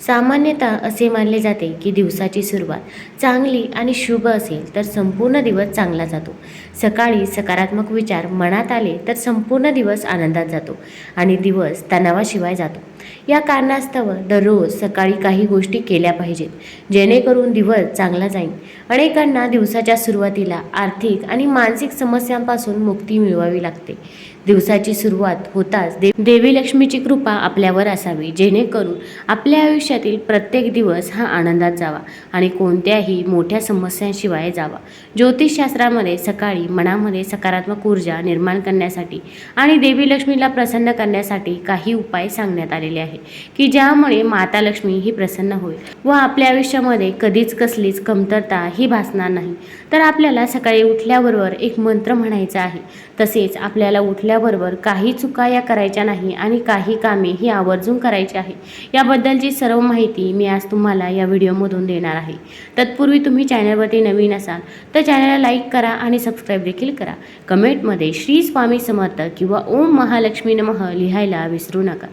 सामान्यतः असे मानले जाते की दिवसाची सुरुवात चांगली आणि शुभ असेल तर संपूर्ण दिवस चांगला जातो. सकाळी सकारात्मक विचार मनात आले तर संपूर्ण दिवस आनंदात जातो आणि दिवस तणावाशिवाय जातो. या कारणास्तव दररोज सकाळी काही गोष्टी केल्या पाहिजेत जेणेकरून दिवस चांगला जाईल. अनेकांना दिवसाच्या सुरुवातीला आर्थिक आणि मानसिक समस्यांपासून मुक्ती मिळवावी लागते. दिवसाची सुरुवात होताच दे देवी लक्ष्मीची कृपा आपल्यावर असावी जेणेकरून आपल्या आयुष्यातील प्रत्येक दिवस हा आनंदात जावा आणि कोणत्याही मोठ्या समस्यांशिवाय जावा. ज्योतिषशास्त्रामध्ये सकाळी मनामध्ये सकारात्मक ऊर्जा निर्माण करण्यासाठी आणि देवी लक्ष्मीला प्रसन्न करण्यासाठी काही उपाय सांगण्यात आलेले आहे की ज्यामुळे माता लक्ष्मी ही प्रसन्न होईल व आपल्या आयुष्यामध्ये कधीच कसलीच कमतरता ही भासणार नाही. तर आपल्याला सकाळी उठल्याबरोबर एक मंत्र म्हणायचा आहे तसेच आपल्याला उठल्याबरोबर काही चुका या करायच्या नाही आणि काही कामे ही आवर्जून करायची आहे. याबद्दलची सर्व माहिती मी आज तुम्हाला या व्हिडिओमधून देणार आहे. तत्पूर्वी तुम्ही चॅनलवरती नवीन असाल तर चॅनलला लाईक करा आणि सबस्क्राईब देखील करा. कमेंटमध्ये श्री स्वामी समर्थ किंवा ओम महालक्ष्मी नमः लिहायला विसरू नका.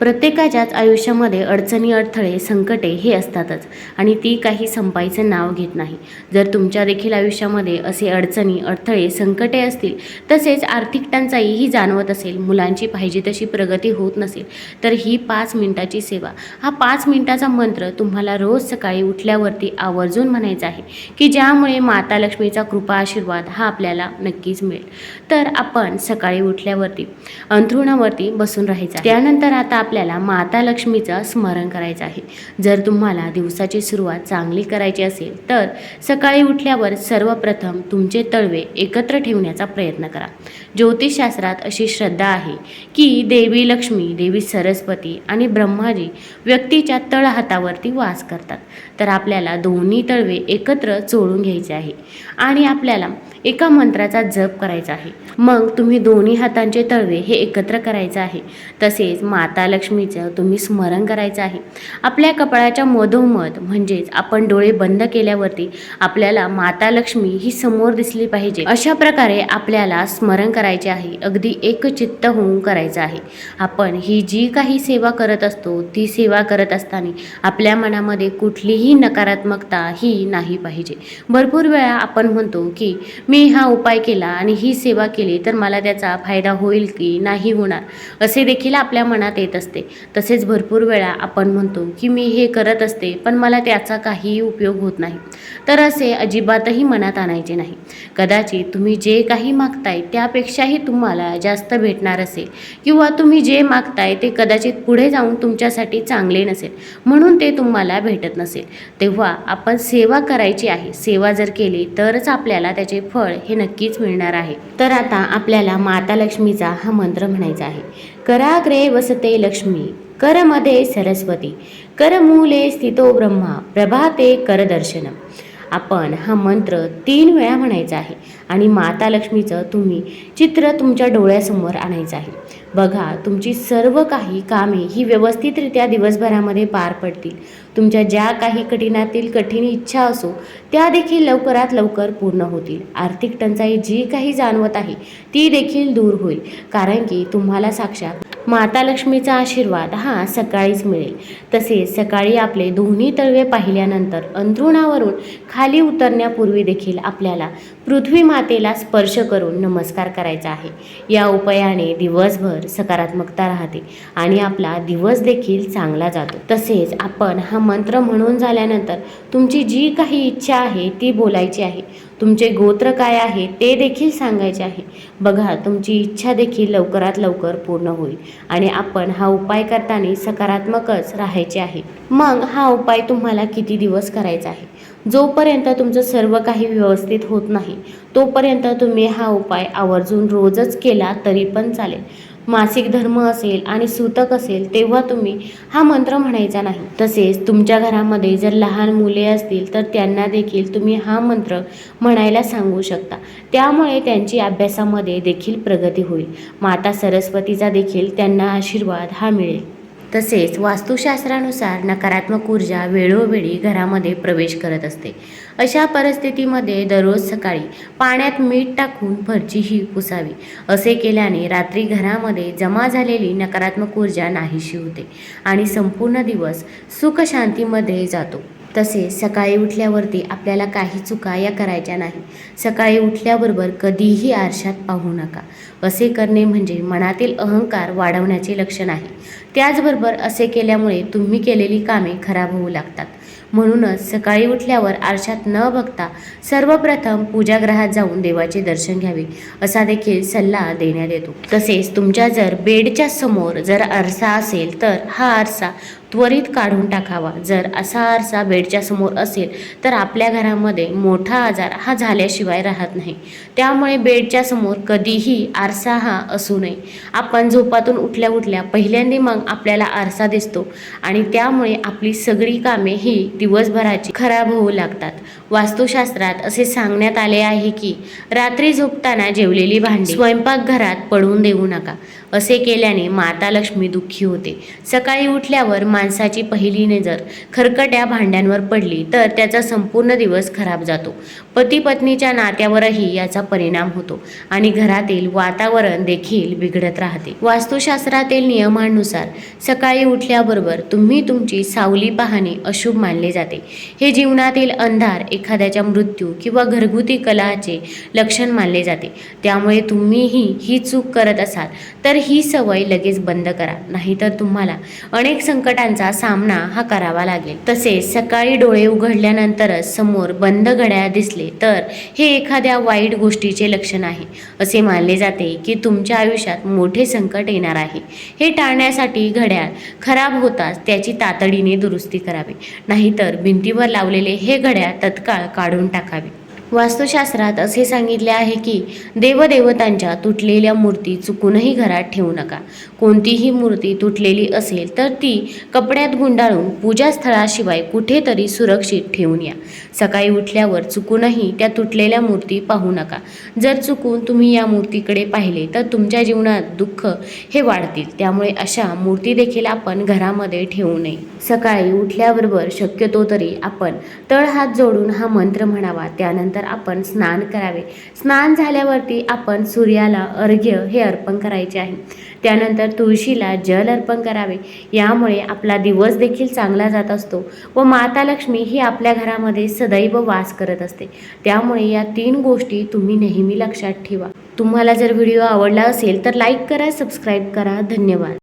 प्रत्येकाच्याच आयुष्यामध्ये अडचणी अडथळे संकटे हे असतातच आणि ती काही संपायचं नाव घेत नाही. जर तुमच्या देखील आयुष्यामध्ये असे अडचणी अडथळे संकटे असतील तसेच आर्थिक टंचाई ही जाणवत असेल मुलांची पाहिजे तशी प्रगती होत नसेल तर ही पाच मिनिटाची सेवा. हा पाच मिनिटाचा मंत्र तुम्हाला रोज सकाळी उठल्यावरती आवर्जून म्हणायचा आहे की ज्यामुळे माता लक्ष्मीचा कृपा आशीर्वाद हा आपल्याला नक्कीच मिळेल. तर आपण सकाळी उठल्यावरती अंथरुणावरती बसून राहायचं त्यानंतर आता आपल्याला माता लक्ष्मीचं स्मरण करायचं आहे. जर तुम्हाला दिवसाची सुरुवात चांगली करायची असेल तर सकाळी उठल्यावर सर्वप्रथम तुमचे तळवे एकत्र ठेवण्याचा प्रयत्न करा. ज्योतिषशास्त्रात अशी श्रद्धा आहे की देवी लक्ष्मी देवी सरस्वती आणि ब्रह्माजी व्यक्तीच्या तळहातावरती वास करतात. तर आपल्याला दोन्ही तळवे एकत्र चोळून घ्यायचे आहे आणि आपल्याला एका मंत्राचा जप करायचा आहे. मग तुम्ही दोन्ही हातांचे तळवे हे एकत्र करायचं आहे. तसेच माता लक्ष्मीचं तुम्ही स्मरण करायचं आहे. आपल्या कपाळाच्या मधोमध म्हणजेच आपण डोळे बंद केल्यावरती आपल्याला माता लक्ष्मी ही समोर दिसली पाहिजे. अशा प्रकारे आपल्याला स्मरण करायचे आहे. अगदी एकचित्त होऊन करायचं आहे. आपण ही जी काही सेवा करत असतो ती सेवा करत असताना आपल्या मनामध्ये कुठलीही नकारात्मकता ही नाही पाहिजे. भरपूर वेळा आपण म्हणतो की मी हा उपाय केला आणि ही सेवा केली तर मला त्याचा फायदा होईल की नाही होणार असे देखील आपल्या मनात येत असते. तसेच भरपूर वेळा आपण म्हणतो की मी हे करत असते पण मला त्याचा काहीही उपयोग होत नाही. तर असे अजिबातही मनात आणायचे नाही. कदाचित तुम्ही जे काही मागताय त्यापेक्षाही तुम्हाला जास्त भेटणार असेल किंवा तुम्ही जे मागताय ते कदाचित पुढे जाऊन तुमच्यासाठी चांगले नसेल म्हणून ते तुम्हाला भेटत नसेल. तेव्हा आपण सेवा करायची आहे. सेवा जर केली तरच आपल्याला त्याचे फळ फळ हे नक्कीच मिळणार आहे. तर आता आपल्याला माता लक्ष्मीचा हा मंत्र म्हणायचा आहे. कराग्रे वसते लक्ष्मी करमध्ये सरस्वती करमूले स्थितो ब्रह्मा प्रभाते करदर्शनम आपण हा मंत्र तीन वेळा म्हणायचा आहे आणि माता लक्ष्मीचं तुम्ही चित्र तुमच्या डोळ्यासमोर आणायचं आहे. बघा तुमची सर्व काही कामे ही व्यवस्थितरित्या दिवसभरामध्ये पार पडतील. तुमच्या ज्या काही कठीणातील कठीण इच्छा असो त्या देखील लवकरात लवकर पूर्ण होतील. आर्थिक टंचाई जी काही जाणवत आहे ती देखील दूर होईल. कारण की तुम्हाला साक्षात माता लक्ष्मीचा आशीर्वाद हा सकाळीच मिळेल. तसेच सकाळी आपले दोन्ही तळवे पाहिल्यानंतर अंथरुणावरून खाली उतरण्यापूर्वी देखील आपल्याला पृथ्वी मातेला स्पर्श करून नमस्कार करायचा आहे. या उपायाने दिवसभर सकारात्मकता राहते आणि आपला दिवस देखील चांगला जातो. तसेच आपण हा मंत्र म्हणून झाल्यानंतर तुमची जी काही इच्छा आहे ती बोलायची आहे. तुमचे गोत्र काय आहे ते देखील सांगायचे आहे. बघा तुमची इच्छा देखील लवकरात लवकर पूर्ण होईल आणि आपण हा उपाय करताना सकारात्मकच राहायचे आहे. मग हा उपाय तुम्हाला किती दिवस करायचा आहे? जोपर्यंत तुमचं सर्व काही व्यवस्थित होत नाही तोपर्यंत तुम्ही हा उपाय आवर्जून रोजच केला तरी पण चालेल. मासिक धर्म असेल आणि सूतक असेल तेव्हा तुम्ही हा मंत्र म्हणायचा नाही. तसेच तुमच्या घरामध्ये जर लहान मुले असतील तर त्यांना देखील तुम्ही हा मंत्र म्हणायला सांगू शकता. त्यामुळे त्यांची अभ्यासामध्ये देखील प्रगती होईल. माता सरस्वतीचा देखील त्यांना आशीर्वाद हा मिळेल. तसेच वास्तुशास्त्रानुसार नकारात्मक ऊर्जा वेळोवेळी घरामध्ये प्रवेश करत असते. अशा परिस्थितीमध्ये दररोज सकाळी पाण्यात मीठ टाकून फरची ही पुसावी. असे केल्याने रात्री घरामध्ये जमा झालेली नकारात्मक ऊर्जा नाहीशी होते आणि संपूर्ण दिवस सुखशांतीमध्ये जातो. तसेच सकाळी उठल्यावरती आपल्याला काही चुका या करायच्या नाही. सकाळी उठल्याबरोबर कधीही आरशात पाहू नका. असे करणे म्हणजे मनातील अहंकार वाढवण्याचे लक्षण आहे. त्याचबरोबर असे केल्यामुळे तुम्ही केलेली कामे खराब होऊ लागतात. म्हणूनच सकाळी उठल्यावर आरशात न बघता सर्वप्रथम पूजागृहात जाऊन देवाचे दर्शन घ्यावे असा देखील सल्ला देण्यात येतो. तसेच तुमच्या जर बेडच्या समोर जर आरसा असेल तर हा आरसा त्वरित काढून टाकावा. जर असा आरसा बेडच्या समोर असेल तर आपल्या घरामध्ये मोठा आजार हा झाल्याशिवाय राहत नाही. त्यामुळे बेडच्या समोर कधीही आरसा हा असू नये. आपण झोपातून उठल्या उठल्या पहिल्यांदा मग आपल्याला आरसा दिसतो आणि त्यामुळे आपली सगळी कामे ही दिवसभराची खराब होऊ लागतात. वास्तुशास्त्रात असे सांगण्यात आले आहे की रात्री झोपताना जेवलेली भांडी स्वयंपाकघरात पडून देऊ नका. असे केल्याने माता लक्ष्मी दुःखी होते. सकाळी उठल्यावर माणसाची पहिली नजर खरकट्या भांड्यांवर पडली तर त्याचा संपूर्ण दिवस खराब जातो. पती पत्नीच्या नात्यावरही याचा परिणाम होतो आणि घरातील वातावरण देखील बिघडत राहते. वास्तुशास्त्रातील नियमानुसार सकाळी उठल्याबरोबर तुम्ही तुमची सावली पाहणे अशुभ मानले जाते. हे जीवनातील अंधार एखाद्याच्या मृत्यू किंवा घरगुती कलाचे लक्षण मानले जाते. त्यामुळे तुम्हीही ही चूक करत असाल तर ही सवय लगेच बंद करा नाहीतर तुम्हाला अनेक संकटांचा सामना हा करावा लागेल. तसेच सकाळी डोळे उघडल्यानंतरच समोर बंद घड्याळ दिसले तर हे एखाद्या वाईट गोष्टीचे लक्षण आहे. असे मानले जाते की तुमच्या आयुष्यात मोठे संकट येणार आहे. हे टाळण्यासाठी घड्याळ खराब होताच त्याची तातडीने दुरुस्ती करावी. नाहीतर भिंतीवर लावलेले हे घड्याळ तत्काळ काढून टाकावे. वास्तुशास्त्रात असे सांगितले आहे की देवदेवतांच्या तुटलेल्या मूर्ती चुकूनही घरात ठेवू नका. कोणतीही मूर्ती तुटलेली असेल तर ती कपड्यात गुंडाळून पूजास्थळाशिवाय कुठेतरी सुरक्षित ठेवून या. सकाळी उठल्यावर चुकूनही त्या तुटलेल्या मूर्ती पाहू नका. जर चुकून तुम्ही या मूर्तीकडे पाहिले तर तुमच्या जीवनात दुःख हे वाढतील. त्यामुळे अशा मूर्ती देखील आपण घरामध्ये ठेवू नये. सकाळी उठल्याबरोबर शक्यतो तरी आपण तळहात जोडून हा मंत्र म्हणावा. त्यानंतर आपण स्नान करावे. स्नान झाल्यावरती आपण सूर्याला अर्घ्य हे अर्पण करायचे आहे. त्यानंतर तुळशीला जल अर्पण करावे. यामुळे आपला दिवस देखील चांगला जात असतो व माता लक्ष्मी ही आपल्या घरामध्ये सदैव वास करत असते. त्यामुळे या तीन गोष्टी तुम्ही नेहमी लक्षात ठेवा. तुम्हाला जर व्हिडिओ आवडला असेल तर लाईक करा सबस्क्राईब करा. धन्यवाद.